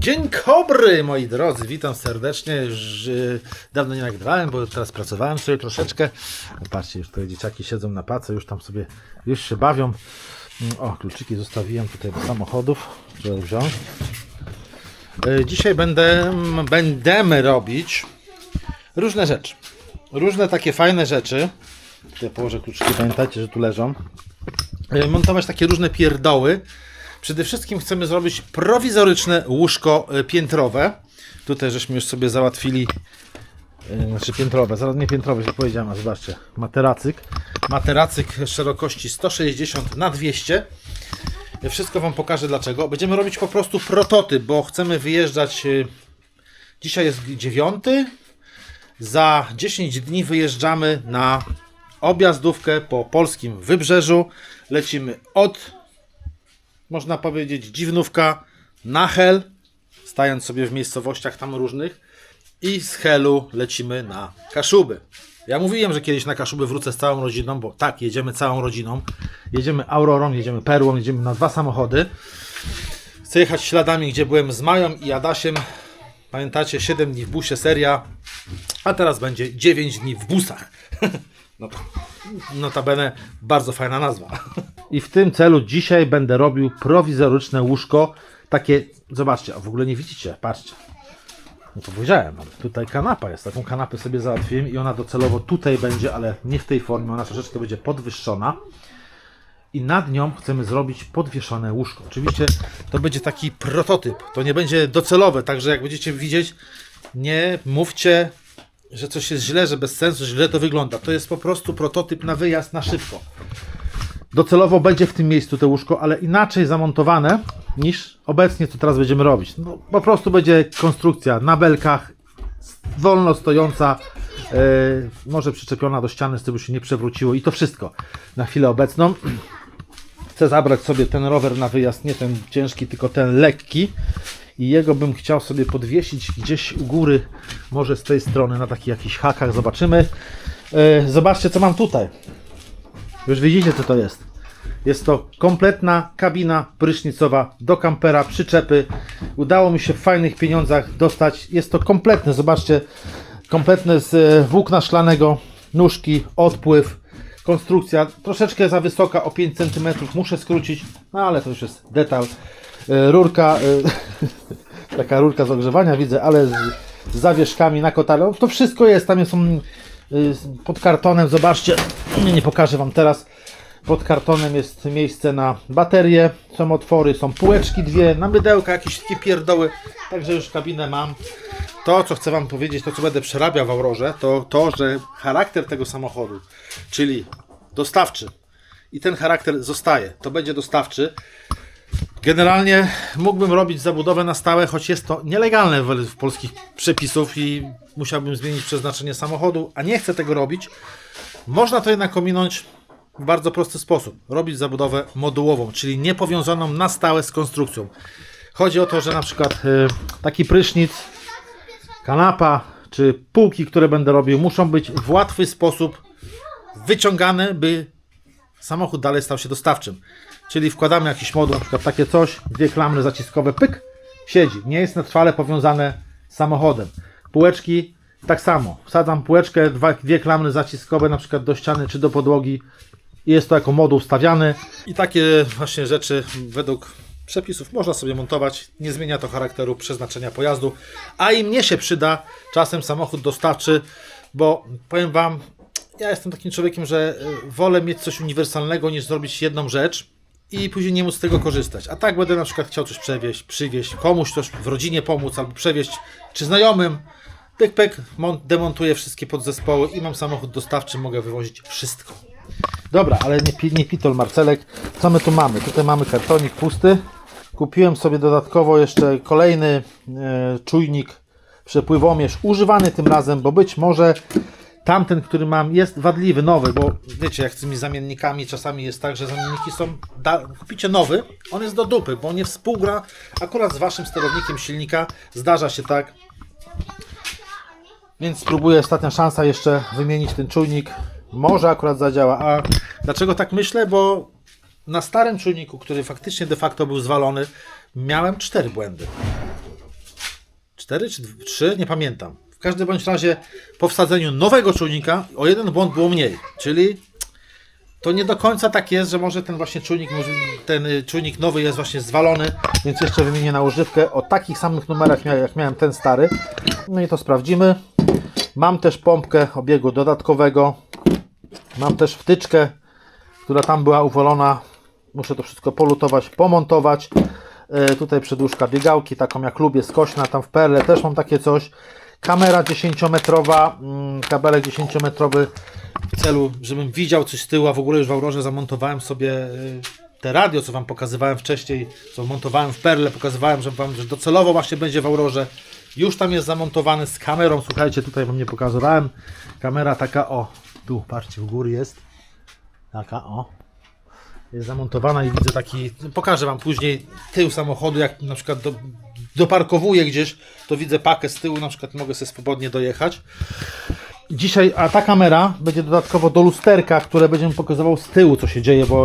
Dzień dobry, moi drodzy, witam serdecznie. Dawno nie nagrywałem, bo teraz pracowałem sobie troszeczkę. Patrzcie, już tutaj dzieciaki siedzą na pace, już tam sobie, już się bawią. Mm, O, kluczyki zostawiłem tutaj do samochodów, żeby wziąć. Y, Dzisiaj będę, będziemy robić różne rzeczy. Różne takie fajne rzeczy. Tutaj położę kluczyki, pamiętajcie, że tu leżą. Y, Montować takie różne pierdoły. Przede wszystkim chcemy zrobić prowizoryczne łóżko y, piętrowe. Tutaj żeśmy już sobie załatwili, y, znaczy piętrowe, zaraz nie piętrowe, źle powiedziałem, a zobaczcie, materacyk. Materacyk szerokości 160 na 200. Y, Wszystko Wam pokażę dlaczego. Będziemy robić po prostu prototyp, bo chcemy wyjeżdżać, y, dzisiaj jest 9, za 10 dni wyjeżdżamy na objazdówkę po polskim wybrzeżu. Lecimy od można powiedzieć, dziwnówka na Hel, stając sobie w miejscowościach tam różnych i z Helu lecimy na Kaszuby. Ja mówiłem, że kiedyś na Kaszuby wrócę z całą rodziną, bo tak, jedziemy całą rodziną. Jedziemy Aurorą, jedziemy Perłą, jedziemy na dwa samochody. Chcę jechać śladami, gdzie byłem z Mają i Adasiem. Pamiętacie, 7 dni w busie seria, a teraz będzie 9 dni w busach. No notabene bardzo fajna nazwa. I w tym celu dzisiaj będę robił prowizoryczne łóżko. Takie, zobaczcie, a w ogóle nie widzicie, patrzcie. No to powiedziałem, tutaj kanapa jest. Taką kanapę sobie załatwiłem i ona docelowo tutaj będzie, ale nie w tej formie. Ona troszeczkę będzie podwyższona. I nad nią chcemy zrobić podwieszone łóżko. Oczywiście to będzie taki prototyp. To nie będzie docelowe, także jak będziecie widzieć, nie mówcie, że coś jest źle, że bez sensu, źle to wygląda. To jest po prostu prototyp na wyjazd na szybko. Docelowo będzie w tym miejscu to łóżko, ale inaczej zamontowane niż obecnie, co teraz będziemy robić. No, po prostu będzie konstrukcja na belkach, wolno stojąca, e, może przyczepiona do ściany, z się nie przewróciło i to wszystko na chwilę obecną. Chcę zabrać sobie ten rower na wyjazd, nie ten ciężki, tylko ten lekki. I jego bym chciał sobie podwiesić gdzieś u góry, może z tej strony, na takich jakichś hakach, zobaczymy. E, zobaczcie, co mam tutaj. Już widzicie, co to jest. Jest to kompletna kabina prysznicowa do kampera, przyczepy. Udało mi się w fajnych pieniądzach dostać. Jest to kompletne, zobaczcie, kompletne z e, włókna szklanego, nóżki, odpływ, konstrukcja troszeczkę za wysoka, o 5 cm muszę skrócić, no ale to już jest detal. E, Rurka, e, taka rurka z ogrzewania widzę, ale z, zawieszkami na kotale. To wszystko jest, tam są pod kartonem, zobaczcie, nie, nie pokażę Wam teraz. Pod kartonem jest miejsce na baterie, są otwory, są półeczki dwie, na mydełka jakieś takie pierdoły, także już kabinę mam. To, co chcę Wam powiedzieć, to co będę przerabiał w Aurorze, to to, że charakter tego samochodu, czyli dostawczy i ten charakter zostaje, to będzie dostawczy. Generalnie mógłbym robić zabudowę na stałe, choć jest to nielegalne w, polskich przepisów i musiałbym zmienić przeznaczenie samochodu, a nie chcę tego robić. Można to jednak ominąć w bardzo prosty sposób. Robić zabudowę modułową, czyli niepowiązaną na stałe z konstrukcją. Chodzi o to, że na przykład y, taki prysznic, kanapa czy półki, które będę robił, muszą być w łatwy sposób wyciągane, by samochód dalej stał się dostawczym. Czyli wkładamy jakiś moduł, na przykład takie coś, dwie klamry zaciskowe, pyk, siedzi. Nie jest na trwale powiązane z samochodem. Półeczki tak samo. Wsadzam półeczkę, dwa, dwie klamry zaciskowe, na przykład do ściany czy do podłogi. Jest to jako moduł stawiany. I takie właśnie rzeczy według przepisów można sobie montować. Nie zmienia to charakteru przeznaczenia pojazdu. A i mnie się przyda czasem samochód dostawczy, bo powiem Wam, ja jestem takim człowiekiem, że y, wolę mieć coś uniwersalnego niż zrobić jedną rzecz i później nie móc z tego korzystać. A tak będę na przykład chciał coś przewieźć, przywieźć, komuś coś w rodzinie pomóc albo przewieźć, czy znajomym. Pyk, pyk, mon- demontuję wszystkie podzespoły i mam samochód dostawczy, mogę wywozić wszystko. Dobra, ale nie, nie pitol Marcelek. Co my tu mamy? Tutaj mamy kartonik pusty. Kupiłem sobie dodatkowo jeszcze kolejny e, czujnik przepływomierz, używany tym razem, bo być może tamten, który mam, jest wadliwy, nowy, bo wiecie, jak z tymi zamiennikami czasami jest tak, że zamienniki są. Da, kupicie nowy, on jest do dupy, bo nie współgra akurat z waszym sterownikiem silnika. Zdarza się tak. Więc spróbuję ostatnia szansa jeszcze wymienić ten czujnik. Może akurat zadziała. A dlaczego tak myślę? Bo na starym czujniku, który faktycznie de facto był zwalony, miałem cztery błędy. 4 czy 3, nie pamiętam. Każdym bądź razie po wsadzeniu nowego czujnika o jeden błąd było mniej, czyli to nie do końca tak jest, że może ten właśnie czujnik, ten y, czujnik nowy jest właśnie zwalony, więc jeszcze wymienię na używkę o takich samych numerach jak miałem ten stary. No i to sprawdzimy. Mam też pompkę obiegu dodatkowego. Mam też wtyczkę, która tam była uwolona. Muszę to wszystko polutować, pomontować. E, tutaj przedłużka biegałki, taką jak lubię, skośna, tam w perle też mam takie coś. Kamera 10-metrowa, mm, kabelek 10-metrowy w celu, żebym widział coś z tyłu, a w ogóle już w Aurorze zamontowałem sobie y, te radio, co Wam pokazywałem wcześniej, co montowałem w Perle, pokazywałem, że Wam że docelowo właśnie będzie w Aurorze. Już tam jest zamontowany z kamerą, słuchajcie, tutaj Wam nie pokazywałem. Kamera taka, o, tu, patrzcie, u góry jest. Taka, o. Jest zamontowana i widzę taki, pokażę Wam później tył samochodu, jak na przykład do, doparkowuję gdzieś, to widzę pakę z tyłu, na przykład mogę sobie swobodnie dojechać. Dzisiaj, a ta kamera będzie dodatkowo do lusterka, które będzie mi pokazywał z tyłu, co się dzieje, bo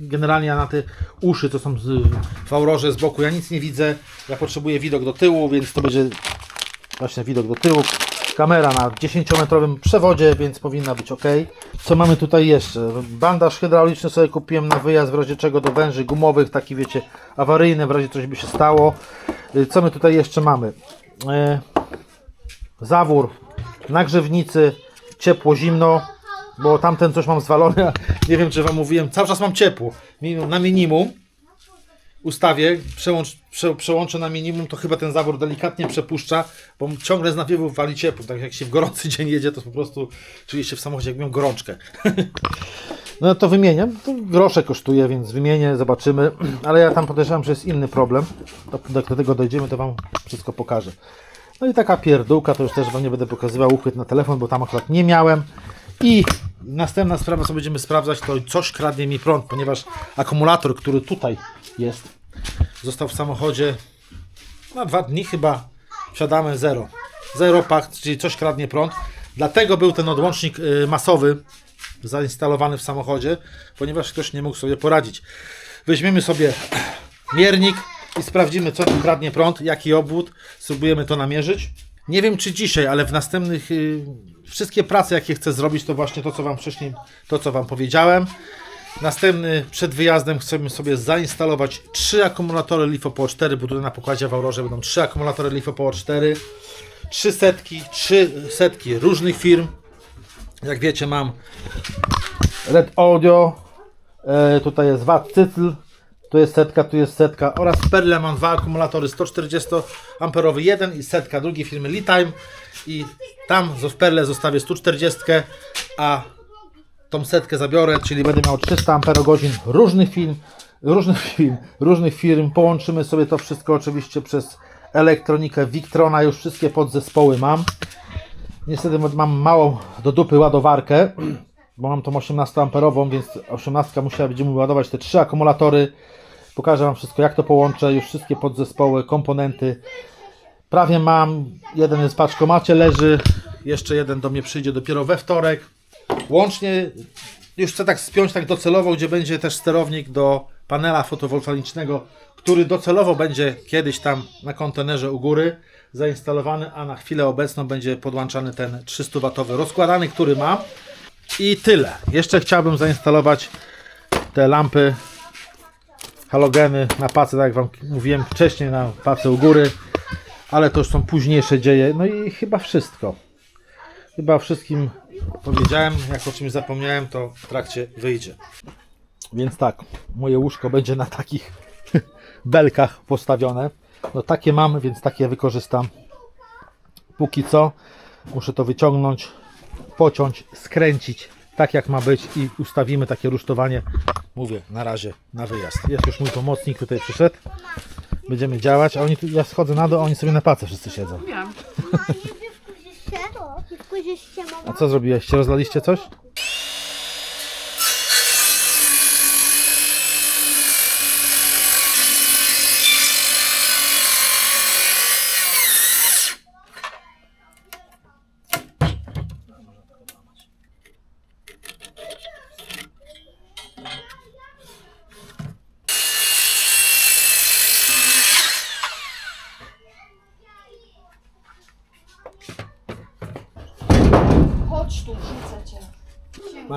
generalnie ja na te uszy, co są z, w aurorze z boku, ja nic nie widzę. Ja potrzebuję widok do tyłu, więc to będzie właśnie widok do tyłu. Kamera na 10-metrowym przewodzie, więc powinna być ok. Co mamy tutaj jeszcze? Bandaż hydrauliczny sobie kupiłem na wyjazd, w razie czego do węży gumowych, taki wiecie, awaryjny, w razie coś by się stało. Y, Co my tutaj jeszcze mamy? E, zawór na grzewnicy, ciepło, zimno, bo tamten coś mam zwalone, nie wiem czy wam mówiłem, cały czas mam ciepło, na minimum ustawię, przełącz, prze, przełączę na minimum, to chyba ten zawór delikatnie przepuszcza, bo ciągle z nawiewu wali ciepło, tak jak się w gorący dzień jedzie, to po prostu czuję się w samochodzie jak miałem gorączkę. No to wymienię. To grosze kosztuje, więc wymienię, zobaczymy. Ale ja tam podejrzewam, że jest inny problem. Do do tego dojdziemy, to Wam wszystko pokażę. No i taka pierdółka, to już też Wam nie będę pokazywał uchwyt na telefon, bo tam akurat nie miałem. I następna sprawa, co będziemy sprawdzać, to coś kradnie mi prąd, ponieważ akumulator, który tutaj jest, został w samochodzie na dwa dni chyba. Wsiadamy zero. Zero pak, czyli coś kradnie prąd. Dlatego był ten odłącznik y, masowy zainstalowany w samochodzie, ponieważ ktoś nie mógł sobie poradzić. Weźmiemy sobie miernik i sprawdzimy, co tu kradnie prąd, jaki obwód. Spróbujemy to namierzyć. Nie wiem, czy dzisiaj, ale w następnych y, wszystkie prace, jakie chcę zrobić, to właśnie to, co Wam wcześniej, to, co Wam powiedziałem. Następny, przed wyjazdem chcemy sobie zainstalować trzy akumulatory LiFo 4, bo tutaj na pokładzie w Aurorze będą trzy akumulatory LiFo 4, trzy setki, trzy setki różnych firm. Jak wiecie, mam Red Audio, e, tutaj jest Watt Cytl, tu jest setka, tu jest setka oraz Perle mam dwa akumulatory 140 amperowy jeden i setka drugiej firmy Litime i tam w Perle zostawię 140, a tą setkę zabiorę, czyli będę miał 300 amperogodzin różnych film, różnych film, różnych firm. Połączymy sobie to wszystko oczywiście przez elektronikę Victrona, już wszystkie podzespoły mam. Niestety mam małą do dupy ładowarkę, bo mam tą 18 amperową, więc 18 musiała będzie mi ładować te trzy akumulatory. Pokażę Wam wszystko, jak to połączę, już wszystkie podzespoły, komponenty. Prawie mam, jeden jest w paczkomacie, leży, jeszcze jeden do mnie przyjdzie dopiero we wtorek. Łącznie już chcę tak spiąć tak docelowo, gdzie będzie też sterownik do panela fotowoltaicznego, który docelowo będzie kiedyś tam na kontenerze u góry zainstalowany, a na chwilę obecną będzie podłączany ten 300W rozkładany, który mam. I tyle. Jeszcze chciałbym zainstalować te lampy halogeny na pace, tak jak Wam mówiłem wcześniej, na pace u góry, ale to już są późniejsze dzieje. No i chyba wszystko. Chyba wszystkim powiedziałem. Jak o czymś zapomniałem, to w trakcie wyjdzie. Więc tak, moje łóżko będzie na takich belkach postawione. No takie mam, więc takie wykorzystam. Póki co muszę to wyciągnąć, pociąć, skręcić tak jak ma być i ustawimy takie rusztowanie. Mówię, na razie na wyjazd. Jest już mój pomocnik tutaj przyszedł. Będziemy działać, a oni tu, ja schodzę na dół, a oni sobie na pace wszyscy siedzą. Wiem. A co zrobiłeście? Rozlaliście coś?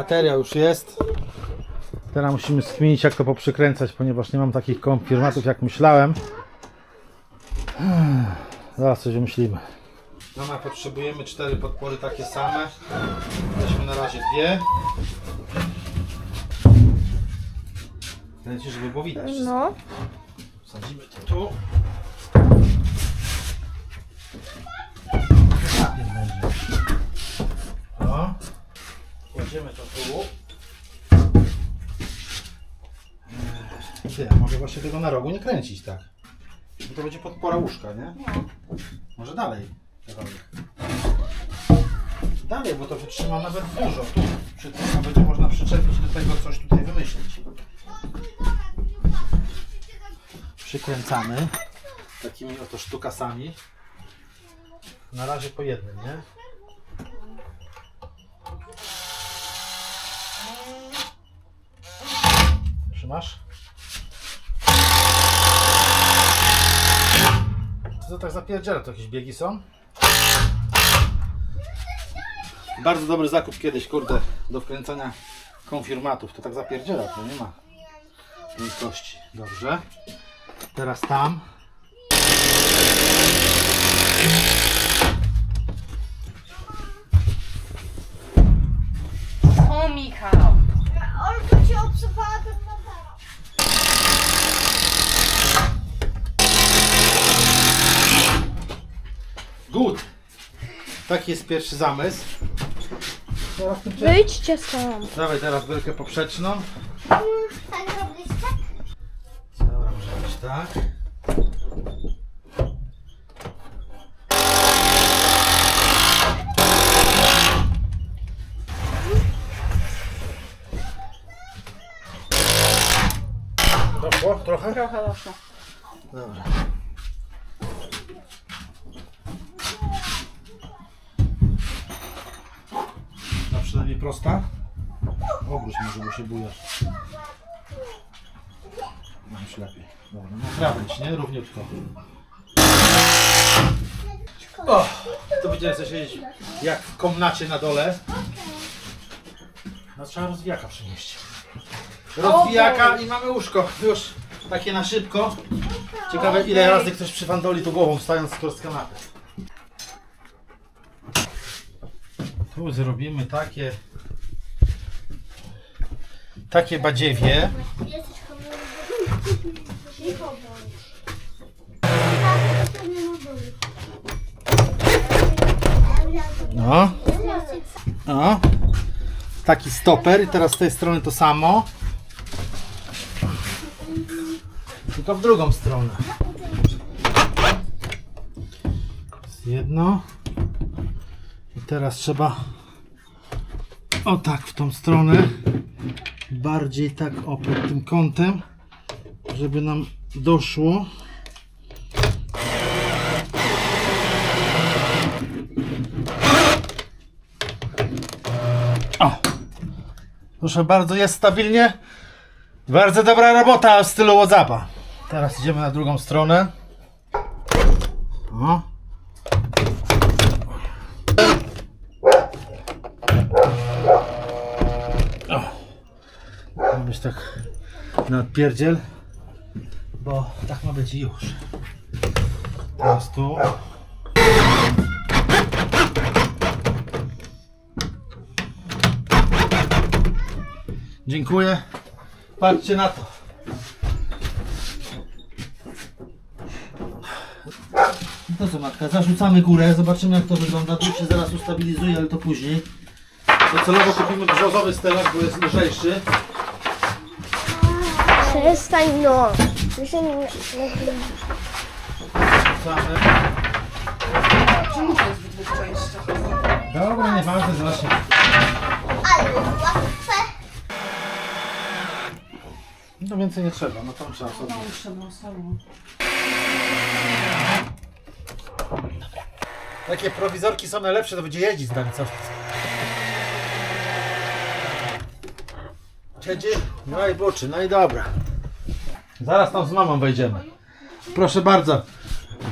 Materiał już jest. Teraz musimy skminić jak to poprzykręcać, ponieważ nie mam takich konfirmatów jak myślałem. Zaraz coś wymyślimy. Mama, potrzebujemy cztery podpory takie same. Weźmy na razie dwie. Kręci, żeby było widać. wszystko. No. Wsadzimy to tu. Kładziemy to tu. Eee, Ty, a mogę właśnie tego na rogu nie kręcić tak. Bo to będzie podpora łóżka, nie? Może dalej. Dalej, bo to wytrzyma nawet dużo. Tu przy tym będzie można przyczepić do tego coś tutaj wymyślić. Przykręcamy takimi oto sztukasami. Na razie po jednym, nie? Trzymasz? Co to tak zapierdziela? To jakieś biegi są? Bardzo dobry zakup kiedyś, kurde, do wkręcania konfirmatów. To tak zapierdziela, to nie ma wielkości. Dobrze. Teraz tam. Taki jest pierwszy zamysł. Teraz czas- Wyjdźcie stąd. Dawaj teraz belkę poprzeczną. Tak robiliście? Dobra, może być tak. Doszło trochę? Trochę doszło. Dobra. No przynajmniej prosta. Obróć może, bo się bujasz. No już lepiej. Dobra, no krawędź, nie? Równiutko. O! To będziemy sobie siedzieć jak w komnacie na dole. No trzeba rozwijaka przynieść. Rozwijaka i mamy łóżko. Już takie na szybko. Ciekawe ile razy ktoś przywandoli tu głową wstając z kanapy. Tu zrobimy takie takie badziewie. No. No. Taki stoper i teraz z tej strony to samo. Tylko w drugą stronę. Jedno. I teraz trzeba o tak w tą stronę. Bardziej tak o pod tym kątem, żeby nam doszło. O! Proszę bardzo, jest stabilnie. Bardzo dobra robota w stylu Whatsappa. Teraz idziemy na drugą stronę. O. tak na odpierdziel, bo tak ma być już. Teraz tu. Dziękuję. Patrzcie na to. No co matka, zarzucamy górę, zobaczymy jak to wygląda. Tu się zaraz ustabilizuje, ale to później. Docelowo kupimy brzozowy stelaż, bo jest lżejszy. Przestań no. Myślę, Rzucamy. Czemu to jest w dwóch częściach? Dobra, nieważne, się... ale łatwe. No więcej nie trzeba, no tam trzeba sobie. No, trzeba samo. Takie prowizorki są najlepsze, to będzie jeździć z nami co? Siedzi? No i buczy, no i dobra. Zaraz tam z mamą wejdziemy. Proszę bardzo.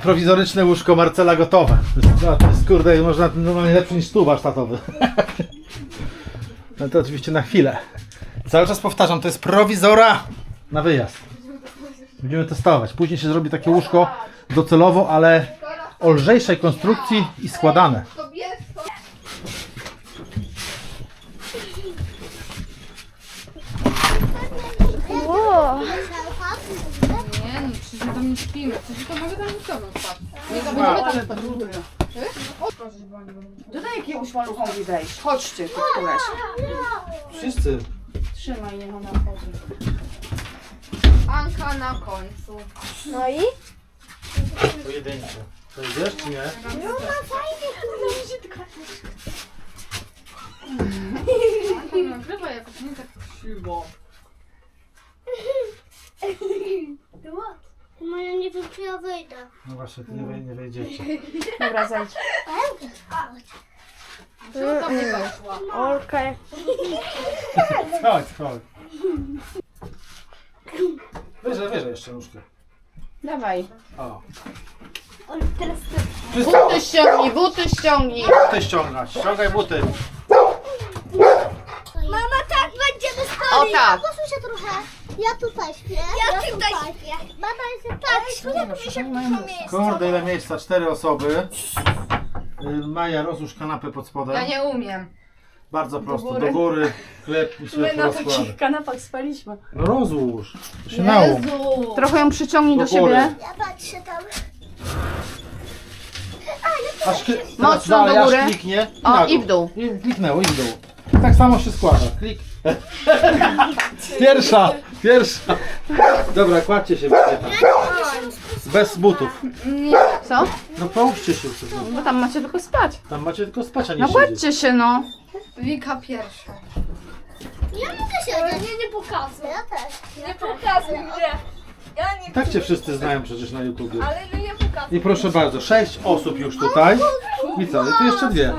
prowizoryczne łóżko Marcela gotowe. No, to jest kurde, można normalnie lepszy niż stół warsztatowy. No to oczywiście na chwilę. Cały czas powtarzam, to jest prowizora na wyjazd. Będziemy testować. Później się zrobi takie łóżko docelowo, ale o lżejszej konstrukcji i składane. Wow. Nie no, przecież my tam nie śpimy. Przecież to może tam nikogo wpadł. Nie to będziemy tam spać. Dodaj jakiemuś maluchowi wejść. Chodźcie, tu któreś. Wszyscy. Trzymaj, nie ma na chodzi. Anka na końcu. No i? Pojedyncze. To idziesz czy nie? Anka nagrywa jakoś nie tak krzywo. Moja nie wiem, czy ja wyjdę. No właśnie, ty nie, wej- nie wejdziecie. Dobra, zejdź. Czemu tam nie weszła? Okej. Chodź, chodź. Wyżej, wyżej jeszcze nóżkę. Dawaj. O. Teraz Buty ściągnij, buty ściągnij. Buty ściągać. Ściągaj buty. Mama, tak będziemy spali. O tak. Się trochę. Ja tutaj śpię. Ja, tutaj śpię. Mama jest tak. śpię. Kurde, ile miejsca. Cztery osoby. Y, Maja, rozłóż kanapę pod spodem. Ja nie umiem. Bardzo prosto. Do góry. Chleb i sobie porozkładaj. kanapach spaliśmy. No rozłóż. To się nałóż. Jezu. Trochę ją przyciągnij do, Do góry. siebie. Ja patrzę tam. Aż kli- teraz Mocno dalej, do aż góry. kliknie. O, na i w dół. I kliknęło i w dół. Tak samo się składa. Klik. Pierwsza, pierwsza. Dobra, kładźcie się będzie tam. Bez butów. Co? No połóżcie się sobie. Bo tam macie tylko spać. Tam macie tylko spać, a nie No siedzieć. kładźcie się, no. Wika pierwsza. Ja mogę siedzieć. Nie, nie pokazuję. Ja też. Nie pokazuj mnie. Ja nie, Tak cię wszyscy znają przecież na YouTubie. ale no nie pokazuj. I proszę bardzo, sześć osób już tutaj. I co? I tu jeszcze dwie.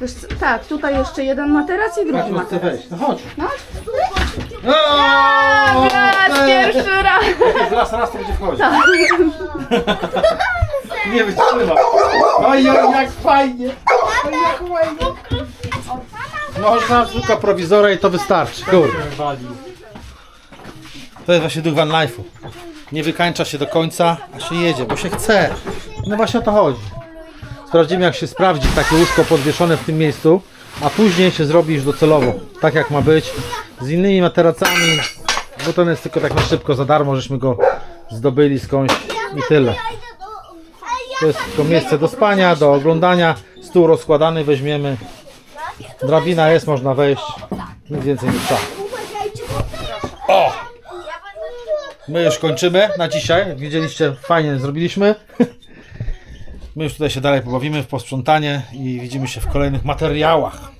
Wiesz co, tak, tutaj jeszcze jeden materac i drugi Kaciu chce materac. wejść. No chodź. No. O, Raz, te- pierwszy raz. Jak raz, raz to będzie wchodzić. Nie wytrzyma. Oj, oj, jak fajnie. Oj, jak fajnie. Można tylko prowizora i to wystarczy. Kurde. To jest właśnie duch van life'u. Nie wykańcza się do końca, a się jedzie, bo się chce. No właśnie o to chodzi. Sprawdzimy jak się sprawdzi takie łóżko podwieszone w tym miejscu, a później się zrobi już docelowo, tak jak ma być, z innymi materacami, bo to jest tylko tak na szybko, za darmo, żeśmy go zdobyli skądś i tyle. To jest tylko miejsce do spania, do oglądania, stół rozkładany weźmiemy, drabina jest, można wejść, nic więcej nie trzeba. O! My już kończymy na dzisiaj. Jak widzieliście, fajnie zrobiliśmy. My już tutaj się dalej pobawimy w posprzątanie i widzimy się w kolejnych materiałach.